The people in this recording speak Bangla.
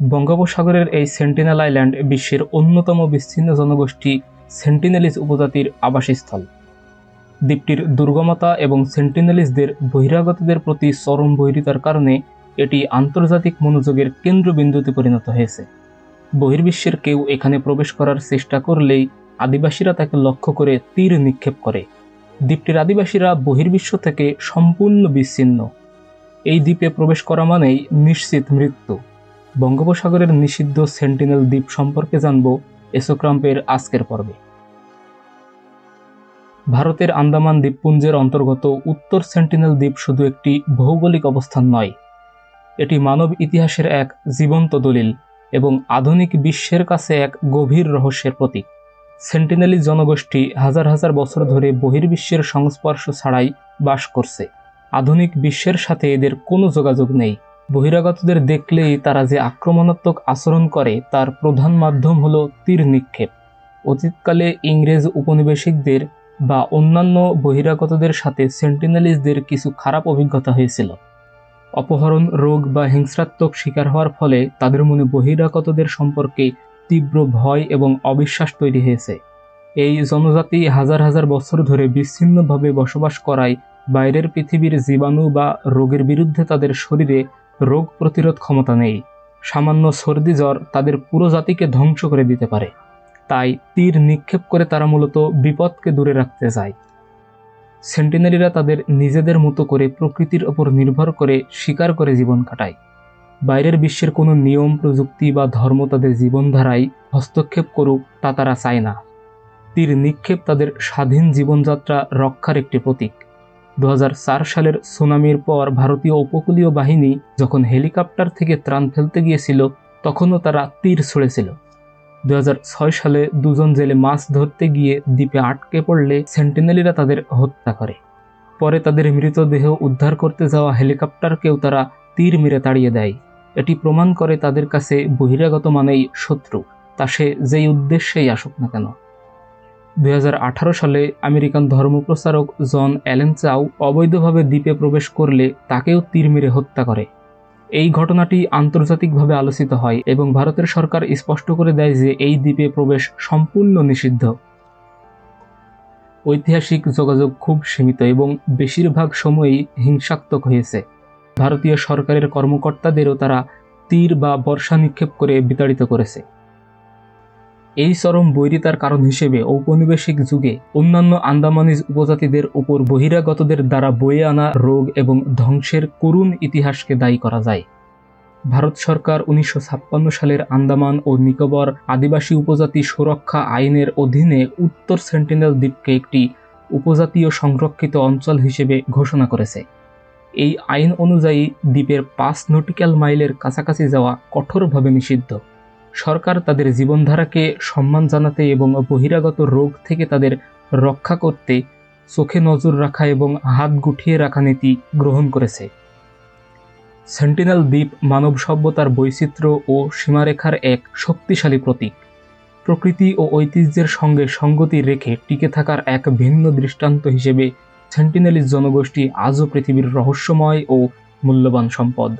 বঙ্গোপসাগরের এই সেন্টিনেল আইল্যান্ড বিশ্বের অন্যতম বিচ্ছিন্ন জনগোষ্ঠী সেন্টিনেলিস উপজাতির আবাসস্থল। দ্বীপটির দুর্গমতা এবং সেন্টিনেলিসদের বহিরাগতদের প্রতি চরম বৈরিতার কারণে এটি আন্তর্জাতিক মনোযোগের কেন্দ্রবিন্দুতে পরিণত হয়েছে। বহির্বিশ্বের কেউ এখানে প্রবেশ করার চেষ্টা করলেই আদিবাসীরা তাকে লক্ষ্য করে তীর নিক্ষেপ করে। দ্বীপটির আদিবাসীরা বহির্বিশ্ব থেকে সম্পূর্ণ বিচ্ছিন্ন। এই দ্বীপে প্রবেশ করা মানেই নিশ্চিত মৃত্যু। বঙ্গোপসাগরের নিষিদ্ধ সেন্টিনেল দ্বীপ সম্পর্কে জানব এসোক্রাম্পের আজকের পর্বে। ভারতের আন্দামান দ্বীপপুঞ্জের অন্তর্গত উত্তর সেন্টিনেল দ্বীপ শুধু একটি ভৌগোলিক অবস্থান নয়, এটি মানব ইতিহাসের এক জীবন্ত দলিল এবং আধুনিক বিশ্বের কাছে এক গভীর রহস্যের প্রতীক। সেন্টিনেলি জনগোষ্ঠী হাজার হাজার বছর ধরে বহির্বিশ্বের সংস্পর্শ ছাড়াই বাস করছে। আধুনিক বিশ্বের সাথে এদের কোনো যোগাযোগ নেই। বহিরাগতদের দেখলেই তারা যে আক্রমণাত্মক আচরণ করে তার প্রধান মাধ্যম হলো তীর নিক্ষেপ। অতীতকালে ইংরেজ উপনিবেশিকদের বা অন্যান্য বহিরাগতদের সাথে সেন্টিনেলিসদের কিছু খারাপ অভিজ্ঞতা হয়েছিল। অপহরণ, রোগ বা হিংস্রাত্মক শিকার হওয়ার ফলে তাদের মনে বহিরাগতদের সম্পর্কে তীব্র ভয় এবং অবিশ্বাস তৈরি হয়েছে। এই জনজাতি হাজার হাজার বছর ধরে বিচ্ছিন্নভাবে বসবাস করায় বাইরের পৃথিবীর জীবাণু বা রোগের বিরুদ্ধে তাদের শরীরে রোগ প্রতিরোধ ক্ষমতা নেই। সামান্য সর্দি জ্বর তাদের পুরো জাতিকে ধ্বংস করে দিতে পারে। তাই তীর নিক্ষেপ করে তারা মূলত বিপদকে দূরে রাখতে চায়। সেন্টিনারিরা তাদের নিজেদের মতো করে প্রকৃতির ওপর নির্ভর করে শিকার করে জীবন কাটায়। বাইরের বিশ্বের কোনো নিয়ম, প্রযুক্তি বা ধর্ম তাদের জীবনধারায় হস্তক্ষেপ করুক তা তারা চায় না। তীর নিক্ষেপ তাদের স্বাধীন জীবনযাত্রা রক্ষার একটি প্রতীক। দু হাজার চার সালের সুনামির পর ভারতীয় উপকূলীয় বাহিনী যখন হেলিকপ্টার থেকে ত্রাণ ফেলতে গিয়েছিল, তখনও তারা তীর ছুঁড়েছিল। দু হাজার ছয় সালে দুজন জেলে মাছ ধরতে গিয়ে দ্বীপে আটকে পড়লে সেন্টিনেলিরা তাদের হত্যা করে। পরে তাদের মৃতদেহ উদ্ধার করতে যাওয়া হেলিকপ্টারকেও তারা তীর মেরে তাড়িয়ে দেয়। এটি প্রমাণ করে তাদের কাছে বহিরাগত মানেই শত্রু। তা সে যেই উদ্দেশ্যেই আসুক না কেন। দু হাজার আঠারো সালে আমেরিকান ধর্মপ্রচারক জন অ্যালেন চাও অবৈধভাবে দ্বীপে প্রবেশ করলে তাকেও তীর মেরে হত্যা করে। এই ঘটনাটি আন্তর্জাতিকভাবে আলোচিত হয় এবং ভারতের সরকার স্পষ্ট করে দেয় যে এই দ্বীপে প্রবেশ সম্পূর্ণ নিষিদ্ধ। ঐতিহাসিক যোগাযোগ খুব সীমিত এবং বেশিরভাগ সময়ই হিংসাত্মক হয়েছে। ভারতীয় সরকারের কর্মকর্তাদেরও তারা তীর বা বর্ষা নিক্ষেপ করে বিতাড়িত করেছে। এই চরম বৈরিতার কারণ হিসেবে ঔপনিবেশিক যুগে অন্যান্য আন্দামানিজ উপজাতিদের উপর বহিরাগতদের দ্বারা বয়ে আনা রোগ এবং ধ্বংসের করুণ ইতিহাসকে দায়ী করা যায়। ভারত সরকার উনিশশো ছাপ্পান্ন সালের আন্দামান ও নিকোবর আদিবাসী উপজাতি সুরক্ষা আইনের অধীনে উত্তর সেন্টিনেল দ্বীপকে একটি উপজাতীয় সংরক্ষিত অঞ্চল হিসেবে ঘোষণা করেছে। এই আইন অনুযায়ী দ্বীপের পাঁচ নটিক্যাল মাইলের কাছাকাছি যাওয়া কঠোরভাবে নিষিদ্ধ। সরকার তাদের জীবনধারাকে সম্মান জানাতে এবং বহিরাগত রোগ থেকে তাদের রক্ষা করতে চোখে নজর রাখা এবং হাত গুটিয়ে রাখা নীতি গ্রহণ করেছে। সেন্টিনেল দ্বীপ মানব সভ্যতার বৈচিত্র্য ও সীমারেখার এক শক্তিশালী প্রতীক। প্রকৃতি ও ঐতিহ্যের সঙ্গে সঙ্গতি রেখে টিকে থাকার এক ভিন্ন দৃষ্টান্ত হিসেবে সেন্টিনেলিস জনগোষ্ঠী আজও পৃথিবীর রহস্যময় ও মূল্যবান সম্পদ।